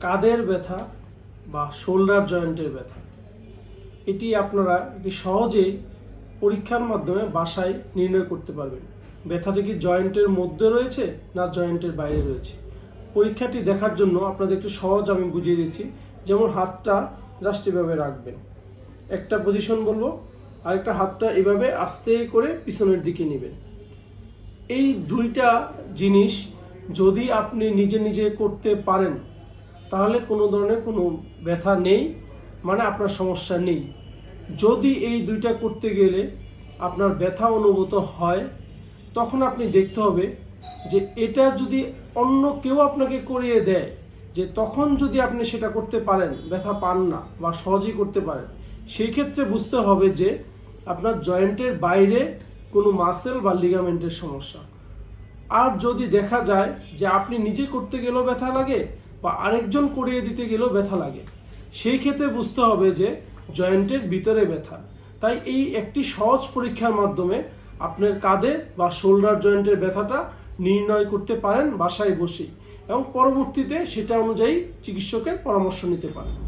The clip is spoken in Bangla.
কাঁধের ব্যথা বা শোল্ডার জয়েন্টের ব্যথা। এটি আপনারা এটি সহজেই পরীক্ষার মাধ্যমে বাসায় নির্ণয় করতে পারবেন। ব্যথাটি কি জয়েন্টের মধ্যে রয়েছে না জয়েন্টের বাইরে রয়েছে। পরীক্ষাটি দেখার জন্য আপনাদের একটু সহজ আমি বুঝিয়ে দিচ্ছি। যেমন হাতটা জাস্ট এভাবে রাখবেন। একটা পজিশন বলব, আরেকটা হাতটা এভাবে আস্তে করে পিছনের দিকে নেবেন। এই দুইটা জিনিস যদি আপনি নিজে নিজে করতে পারেন তাহলে কোনো ধরনের কোনো ব্যথা নেই মানে আপনার সমস্যা নেই। যদি এই দুইটা করতে গেলে আপনার ব্যথা অনুভূত হয়, তখন আপনি দেখতে হবে যে এটা যদি অন্য কেউ আপনাকে করিয়ে দেয়, যে তখন যদি আপনি সেটা করতে পারেন, ব্যথা পান না বা সহজেই করতে পারেন, সেই ক্ষেত্রে বুঝতে হবে যে আপনার জয়েন্টের বাইরে কোনো মাসেল বা লিগামেন্টের সমস্যা। আর যদি দেখা যায় যে আপনি নিজে করতে গেলেও ব্যথা লাগে বা আরেকজন করিয়ে দিতে গেলেও ব্যথা লাগে। সেই ক্ষেত্রে বুঝতে হবে যে জয়েন্টের ভিতরে ব্যথা। তাই এই একটি সহজ পরীক্ষার মাধ্যমে আপনার কাঁধে বা শোল্ডার জয়েন্টের ব্যথাটা নির্ণয় করতে পারেন বাসায় বসেই এবং পরবর্তীতে সেটা অনুযায়ী চিকিৎসকের পরামর্শ নিতে পারেন।